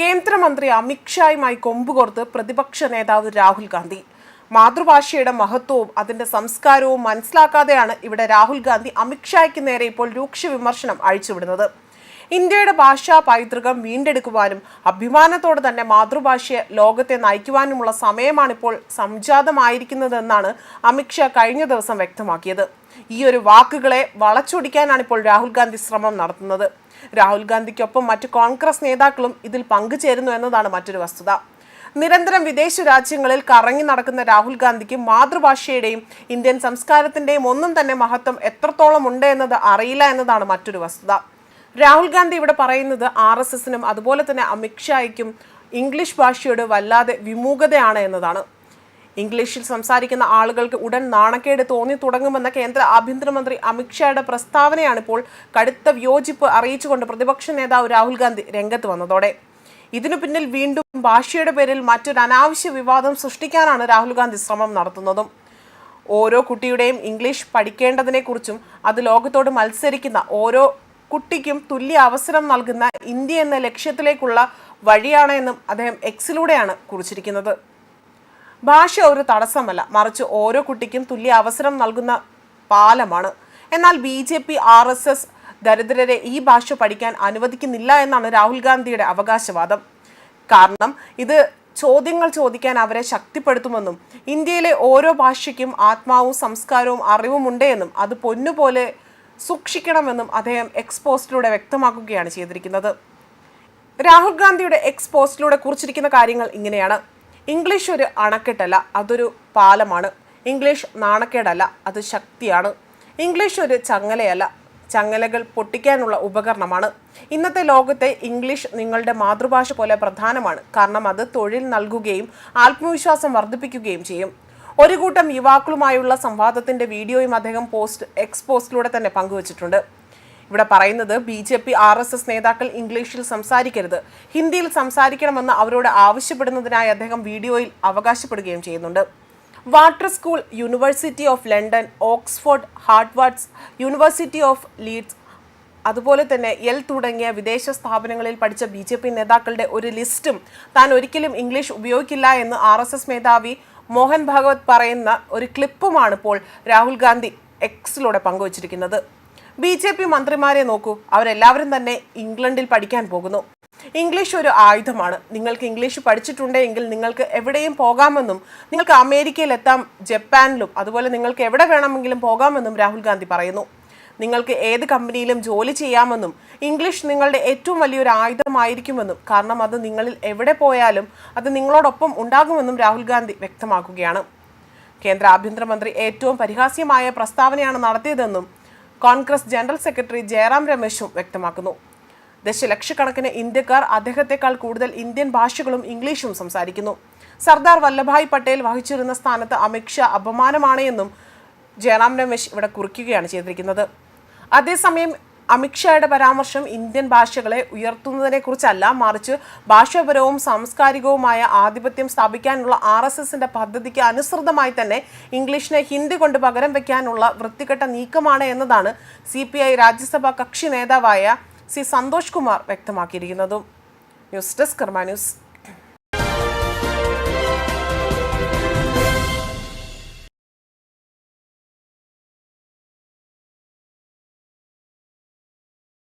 കേന്ദ്രമന്ത്രി അമിത്ഷായുമായി കൊമ്പുകോർത്ത് പ്രതിപക്ഷ നേതാവ് രാഹുൽ ഗാന്ധി. മാതൃഭാഷയുടെ മഹത്വവും അതിന്റെ സംസ്കാരവും മനസ്സിലാക്കാതെയാണ് ഇവിടെ രാഹുൽ ഗാന്ധി അമിത്ഷായ്ക്ക് നേരെ ഇപ്പോൾ രൂക്ഷ വിമർശനം അഴിച്ചുവിടുന്നത്. ഇന്ത്യയുടെ ഭാഷാ പൈതൃകം വീണ്ടെടുക്കുവാനും അഭിമാനത്തോടെ തന്നെ മാതൃഭാഷയെ ലോകത്തെ നയിക്കുവാനുമുള്ള സമയമാണിപ്പോൾ സംജാതമായിരിക്കുന്നതെന്നാണ് അമിത്ഷാ കഴിഞ്ഞ ദിവസം വ്യക്തമാക്കിയത്. ഈ ഒരു വാക്കുകളെ വളച്ചൊടിക്കാനാണ് ഇപ്പോൾ രാഹുൽ ഗാന്ധി ശ്രമം നടത്തുന്നത്. രാഹുൽ ഗാന്ധിക്കൊപ്പം മറ്റ് കോൺഗ്രസ് നേതാക്കളും ഇതിൽ പങ്കുചേരുന്നു എന്നതാണ് മറ്റൊരു വസ്തുത. നിരന്തരം വിദേശ രാജ്യങ്ങളിൽ കറങ്ങി നടക്കുന്ന രാഹുൽ ഗാന്ധിക്ക് മാതൃഭാഷയുടെയും ഇന്ത്യൻ സംസ്കാരത്തിന്റെയും ഒന്നും തന്നെ മഹത്വം എത്രത്തോളം ഉണ്ട് എന്നത് അറിയില്ല എന്നതാണ് മറ്റൊരു വസ്തുത. രാഹുൽ ഗാന്ധി ഇവിടെ പറയുന്നത് ആർ എസ് എസിനും അതുപോലെ തന്നെ അമിത്ഷായ്ക്കും ഇംഗ്ലീഷ് ഭാഷയോട് വല്ലാതെ വിമുഖതയാണ് എന്നതാണ്. ഇംഗ്ലീഷിൽ സംസാരിക്കുന്ന ആളുകൾക്ക് ഉടൻ നാണക്കേട് തോന്നി തുടങ്ങുമെന്ന കേന്ദ്ര ആഭ്യന്തരമന്ത്രി അമിത്ഷായുടെ പ്രസ്താവനയാണ് ഇപ്പോൾ കടുത്ത വിയോജിപ്പ് അറിയിച്ചുകൊണ്ട് പ്രതിപക്ഷ നേതാവ് രാഹുൽ ഗാന്ധി രംഗത്ത് വന്നതോടെ. ഇതിനു പിന്നിൽ വീണ്ടും ഭാഷയുടെ പേരിൽ മറ്റൊരു അനാവശ്യ വിവാദം സൃഷ്ടിക്കാനാണ് രാഹുൽ ഗാന്ധി ശ്രമം നടത്തുന്നതും. ഓരോ കുട്ടിയുടെയും ഇംഗ്ലീഷ് പഠിക്കേണ്ടതിനെക്കുറിച്ചും അത് ലോകത്തോട് മത്സരിക്കുന്ന ഓരോ കുട്ടിക്കും തുല്യ അവസരം നൽകുന്ന ഇന്ത്യ എന്ന ലക്ഷ്യത്തിലേക്കുള്ള വഴിയാണ് എന്നും അദ്ദേഹം എക്സിലൂടെയാണ് കുറിച്ചിരിക്കുന്നത്. ഭാഷ ഒരു തടസ്സമല്ല. മറിച്ച് ഓരോ കുട്ടിക്കും തുല്യ അവസരം നൽകുന്ന പാലമാണ്. എന്നാൽ B J P R S S ദരിദ്രരെ ഈ ഭാഷ പഠിക്കാൻ അനുവദിക്കുന്നില്ല എന്നാണ് രാഹുൽ ഗാന്ധിയുടെ അവകാശവാദം. കാരണം ഇത് ചോദ്യങ്ങൾ ചോദിക്കാൻ അവരെ ശക്തിപ്പെടുത്തുമെന്നും ഇന്ത്യയിലെ ഓരോ ഭാഷയ്ക്കും ആത്മാവും സംസ്കാരവും അറിവുമുണ്ട് എന്നും അത് പൊന്നുപോലെ സൂക്ഷിക്കണമെന്നും അദ്ദേഹം എക്സ്പോസ്റ്റിലൂടെ വ്യക്തമാക്കുകയാണ് ചെയ്തിരിക്കുന്നത്. രാഹുൽ ഗാന്ധിയുടെ എക്സ് പോസ്റ്റിലൂടെ കുറിച്ചിരിക്കുന്ന കാര്യങ്ങൾ ഇങ്ങനെയാണ്. ഇംഗ്ലീഷ് ഒരു അണക്കെട്ടല്ല അതൊരു പാലമാണ്. ഇംഗ്ലീഷ് നാണക്കേടല്ല അത് ശക്തിയാണ്. ഇംഗ്ലീഷ് ഒരു ചങ്ങലയല്ല ചങ്ങലകൾ പൊട്ടിക്കാനുള്ള ഉപകരണമാണ്. ഇന്നത്തെ ലോകത്തെ ഇംഗ്ലീഷ് നിങ്ങളുടെ മാതൃഭാഷ പോലെ പ്രധാനമാണ്. കാരണം അത് തൊഴിൽ നൽകുകയും ആത്മവിശ്വാസം വർദ്ധിപ്പിക്കുകയും ചെയ്യും. ഒരു കൂട്ടം യുവാക്കളുമായുള്ള സംവാദത്തിന്റെ വീഡിയോയും അദ്ദേഹം പോസ്റ്റ് എക്സ് പോസ്റ്റിലൂടെ തന്നെ പങ്കുവച്ചിട്ടുണ്ട്. ഇവിടെ പറയുന്നത് B J P R S S നേതാക്കൾ ഇംഗ്ലീഷിൽ സംസാരിക്കരുത്. ഹിന്ദിയിൽ സംസാരിക്കണമെന്ന് അവരോട് ആവശ്യപ്പെടുന്നതിനായി അദ്ദേഹം വീഡിയോയിൽ അവകാശപ്പെടുകയും ചെയ്യുന്നുണ്ട്. Water school University of London Oxford Harvards University of Leeds അതുപോലെ തന്നെ എൽ തുടങ്ങിയ വിദേശ സ്ഥാപനങ്ങളിൽ പഠിച്ച ബി നേതാക്കളുടെ ഒരു ലിസ്റ്റും താൻ ഒരിക്കലും ഇംഗ്ലീഷ് ഉപയോഗിക്കില്ല എന്ന് ആർ മേധാവി മോഹൻ ഭാഗവത് പറയുന്ന ഒരു ക്ലിപ്പുമാണ് ഇപ്പോൾ രാഹുൽ ഗാന്ധി എക്സിലൂടെ പങ്കുവച്ചിരിക്കുന്നത്. ബി ജെ പി മന്ത്രിമാരെ നോക്കൂ. അവരെല്ലാവരും തന്നെ ഇംഗ്ലണ്ടിൽ പഠിക്കാൻ പോകുന്നു. ഇംഗ്ലീഷ് ഒരു ആയുധമാണ്. നിങ്ങൾക്ക് ഇംഗ്ലീഷ് പഠിച്ചിട്ടുണ്ടെങ്കിൽ നിങ്ങൾക്ക് എവിടെയും പോകാമെന്നും നിങ്ങൾക്ക് അമേരിക്കയിലെത്താം ജപ്പാനിലും അതുപോലെ നിങ്ങൾക്ക് എവിടെ വേണമെങ്കിലും പോകാമെന്നും രാഹുൽ ഗാന്ധി പറയുന്നു. നിങ്ങൾക്ക് ഏത് കമ്പനിയിലും ജോലി ചെയ്യാമെന്നും ഇംഗ്ലീഷ് നിങ്ങളുടെ ഏറ്റവും വലിയൊരു ആയുധമായിരിക്കുമെന്നും കാരണം അത് നിങ്ങളിൽ എവിടെ പോയാലും അത് നിങ്ങളോടൊപ്പം ഉണ്ടാകുമെന്നും രാഹുൽ ഗാന്ധി വ്യക്തമാക്കുകയാണ്. കേന്ദ്ര ആഭ്യന്തരമന്ത്രി ഏറ്റവും പരിഹാസ്യമായ പ്രസ്താവനയാണ് നടത്തിയതെന്നും കോൺഗ്രസ് ജനറൽ സെക്രട്ടറി ജയറാം രമേശും വ്യക്തമാക്കുന്നു. ദശലക്ഷക്കണക്കിന് ഇന്ത്യക്കാർ അദ്ദേഹത്തെക്കാൾ കൂടുതൽ ഇന്ത്യൻ ഭാഷകളും ഇംഗ്ലീഷും സംസാരിക്കുന്നു. സർദാർ വല്ലഭായ് പട്ടേൽ വഹിച്ചിരുന്ന സ്ഥാനത്ത് അമിത്ഷാ അപമാനമാണ് എന്നും ജയറാം രമേശ് ഇവിടെ കുറിക്കുകയാണ് ചെയ്തിരിക്കുന്നത്. അതേസമയം അമിത്ഷായുടെ പരാമർശം ഇന്ത്യൻ ഭാഷകളെ ഉയർത്തുന്നതിനെക്കുറിച്ചല്ല മറിച്ച് ഭാഷാപരവും സാംസ്കാരികവുമായ ആധിപത്യം സ്ഥാപിക്കാനുള്ള ആർ എസ് എസിന്റെ പദ്ധതിക്ക് അനുസൃതമായി തന്നെ ഇംഗ്ലീഷിനെ ഹിന്ദി കൊണ്ട് പകരം വെക്കാനുള്ള വൃത്തികെട്ട നീക്കമാണ് എന്നതാണ് സി പി ഐ രാജ്യസഭാ കക്ഷി നേതാവായ C Santhosh Kumar വ്യക്തമാക്കിയിരിക്കുന്നതും. News desk Karma News.